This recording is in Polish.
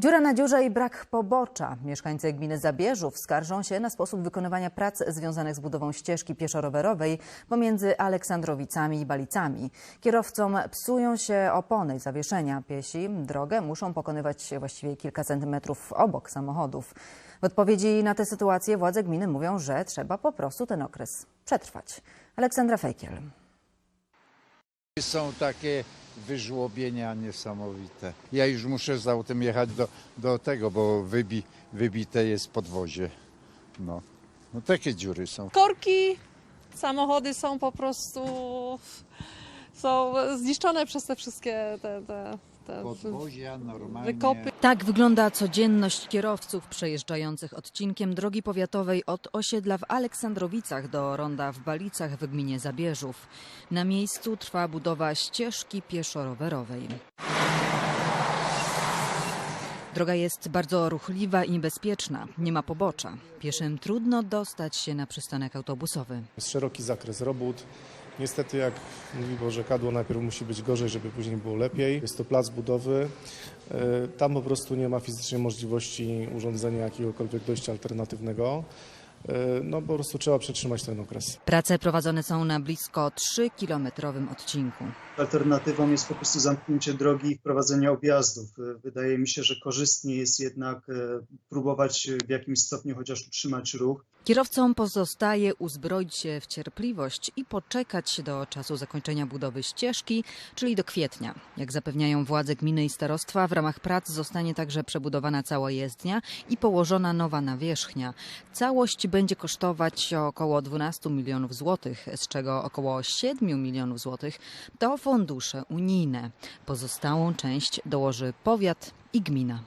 Dziura na dziurze i brak pobocza. Mieszkańcy gminy Zabierzów skarżą się na sposób wykonywania prac związanych z budową ścieżki pieszo-rowerowej pomiędzy Aleksandrowicami i Balicami. Kierowcom psują się opony i zawieszenia. Piesi drogę muszą pokonywać właściwie kilka centymetrów obok samochodów. W odpowiedzi na tę sytuację władze gminy mówią, że trzeba po prostu ten okres przetrwać. Aleksandra Fejkiel. Są takie wyżłobienia niesamowite. Ja już muszę z autem jechać do, do tego, bo wybi, wybite jest podwozie. No. no takie dziury są. korki, samochody są po prostu są zniszczone przez te wszystkie te, te, te Podwozia normalnie. wykopy. Tak wygląda codzienność kierowców przejeżdżających odcinkiem drogi powiatowej od osiedla w Aleksandrowicach do ronda w Balicach w gminie Zabierzów. Na miejscu trwa budowa ścieżki pieszo-rowerowej. Droga jest bardzo ruchliwa i niebezpieczna. Nie ma pobocza. Pieszym trudno dostać się na przystanek autobusowy. Jest szeroki zakres robót. Niestety, jak mówi Boże Kadło, najpierw musi być gorzej, żeby później było lepiej. Jest to plac budowy. E, Tam po prostu nie ma fizycznie możliwości urządzenia jakiegokolwiek dojścia alternatywnego. E, No po prostu trzeba przetrzymać ten okres. Prace prowadzone są na blisko 3-kilometrowym odcinku. Alternatywą jest po prostu zamknięcie drogi i wprowadzenie objazdów. Wydaje mi się, że korzystnie jest jednak e, próbować w jakimś stopniu chociaż utrzymać ruch. Kierowcom pozostaje uzbroić się w cierpliwość i poczekać do czasu zakończenia budowy ścieżki, czyli do kwietnia. Jak zapewniają władze gminy i starostwa, w ramach prac zostanie także przebudowana cała jezdnia i położona nowa nawierzchnia. Całość będzie kosztować około 12 milionów złotych, z czego około 7 milionów złotych to fundusze unijne. Pozostałą część dołoży powiat i gmina.